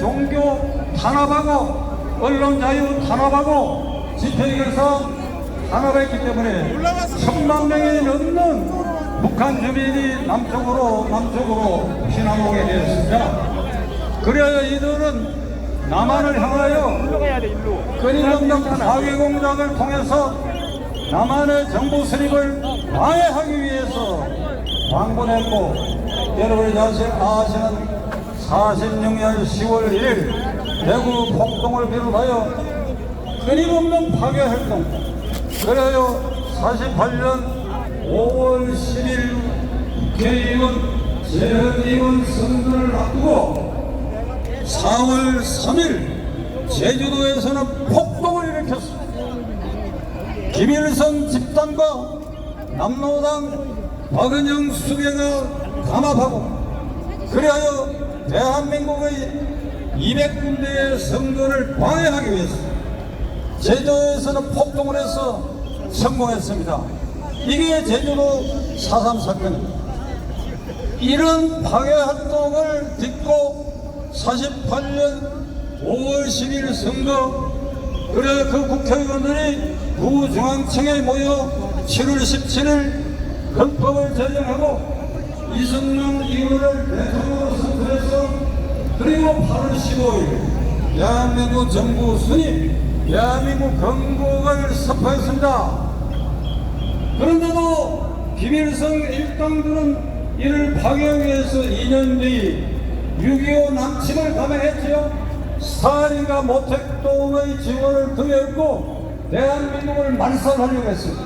종교 탄압하고 언론 자유 탄압하고 집회에서 탄압했기 때문에 천만 명이 넘는 북한 주민이 남쪽으로 남쪽으로 피난오게 되었습니다. 그래야 이들은 남한을 향하여 끊임없는 파괴 공작을 통해서 남한의 정부 수립을 방해하기 위해서 방문했고 여러분이 자신 아시는 46년 10월 1일 대구 폭동을 비롯하여 끊임없는 파괴 활동. 그래요. 48년 5월 10일 국회의원 재헌의원 선거를 앞두고 4월 3일 제주도에서는 폭동을 일으켰습니다. 김일성 집단과 남로당 박은영 수계가 담합하고 그리하여 대한민국의 200군데의 선거를 방해하기 위해서 제주도에서는 폭동을 해서 성공했습니다. 이게 제주도 4.3 사건입니다. 이런 파괴 활동을 딛고 48년 5월 10일 선거 그래 그 국회의원들이 구중앙청에 모여 7월 17일 헌법을 제정하고 이승만 의원을 대통령으로 그리고 8월 15일 대한민국 정부 순임 대한민국 건국을 선포했습니다. 그런데도 김일성 일당들은 이를 파괴하기 위해서 2년 뒤 6.25 남침을 감행했지요. 스타린과 모택동의 지원을 등했고 대한민국을 말살하려고 했습니다.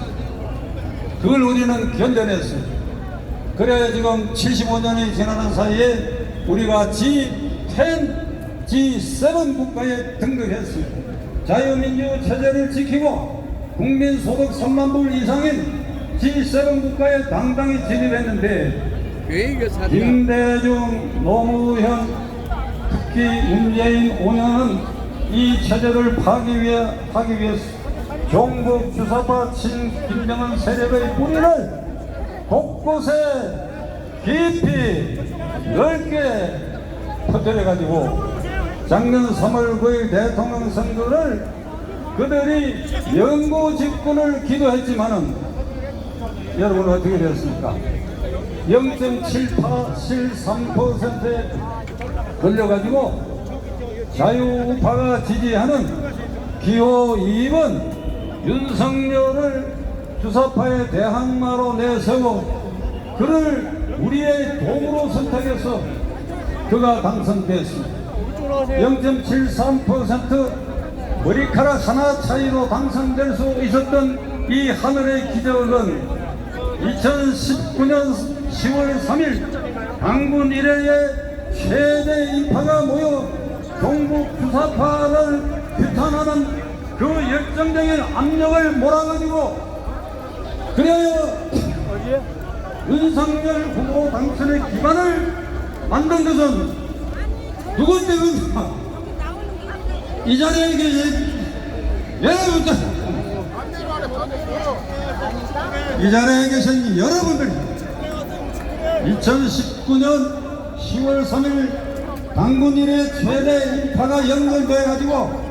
그걸 우리는 견뎌냈습니다. 그래야 지금 75년이 지나는 사이에 우리가 G10, G7 국가에 등극했습니다. 자유민주 체제를 지키고 국민 소득 3만 불 이상인 G7 국가에 당당히 진입했는데 김대중, 노무현, 특히 문재인 5년은 이 체제를 파기 위해 하기 위해서 종북 주사파 친 김정은 세력의 뿌리를 곳곳에 깊이 넓게 퍼뜨려 가지고 작년 3월 9일 대통령 선거를 그들이 영구 집권을 기도했지만은 여러분 어떻게 되었습니까? 0.7873%에 걸려가지고 자유우파가 지지하는 기호 2번 윤석열을 주사파의 대항마로 내세워 그를 우리의 도구로 선택해서 그가 당선됐습니다. 0.73% 머리카락 하나 차이로 당선될 수 있었던 이 하늘의 기적은 2019년 10월 3일 당군 이래의 최대 인파가 모여 종북 주사파를 규탄하는 그 열정적인 압력을 몰아가지고 그래야 윤석열 후보 당선의 기반을 만든 것은 누군데 이 자리에 계신 여러분들 이 자리에 계신 여러분들 2019년 10월 3일 당군 일의 최대 인파가 연결돼 가지고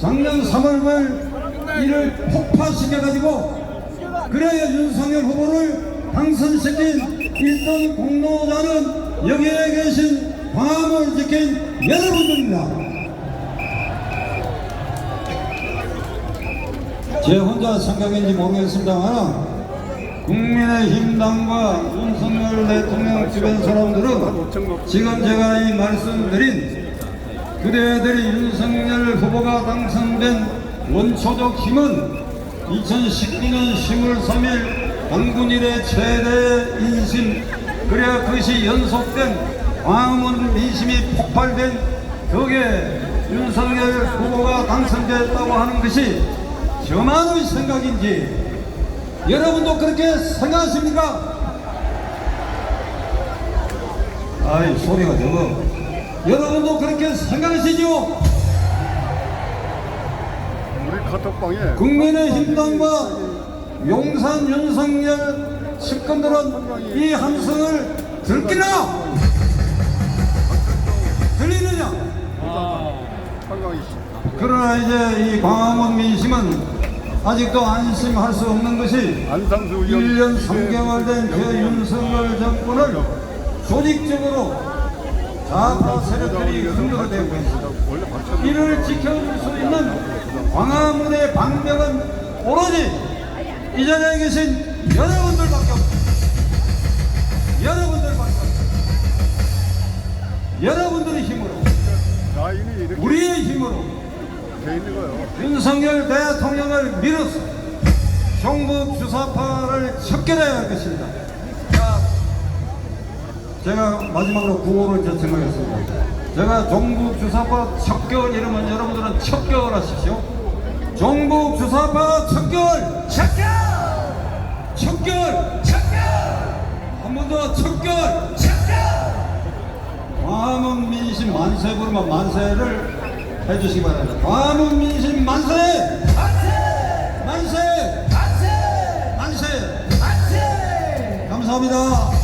작년 3월 9일 이를 폭파시켜 가지고 그래야 윤석열 후보를 당선시킨 일등 공로자는 여기에 계신 광화문을 지킨 여러분들입니다. 제 혼자 생각인지 모르겠습니다만 국민의힘당과 윤석열 대통령 주변 사람들은 지금 제가 이 말씀드린 그대들이 윤석열 후보가 당선된 원초적 힘은 2019년 10월 3일 당군 일의 최대 인심 그래야 그것이 연속된 광화문 민심이 폭발된 그게 윤석열 후보가 당선됐다고 하는 것이 저만의 생각인지 여러분도 그렇게 생각하십니까? 아이 소리가 적어 여러분도 그렇게 생각하시죠? 우리 카톡방에 국민의 힘당과 용산 윤석열 측근들은 이 함성을 들기나? 들리느냐? 그러나 이제 이 광화문 민심은 아직도 안심할 수 없는 것이 안상수 의원 1년 3개월 된 최윤석열 정권을 조직적으로 좌파 세력들이 흔들어 대고 있습니다. 원래 박찬 이를 지켜줄 수 있는 광화문의 방벽은 오로지 이 자리에 계신 여러분들밖에 없습니다. 여러분들밖에 없습니다. 여러분들의 힘으로 우리의 힘으로. 윤석열 대통령을 밀어서 종북 주사파를 척결해야 할 것입니다. 자, 제가 마지막으로 구호를 제청하겠습니다. 제가 종북 주사파 척결 이러면 여러분들은 척결 하십시오. 종북 주사파 척결! 척결! 척결! 척결! 한 번 더 척결! 척결! 광화문 민심 만세 부르면 만세를 해주시기 바랍니다. 광화문 민심 만세! 만세! 만세! 만세! 만세! 감사합니다.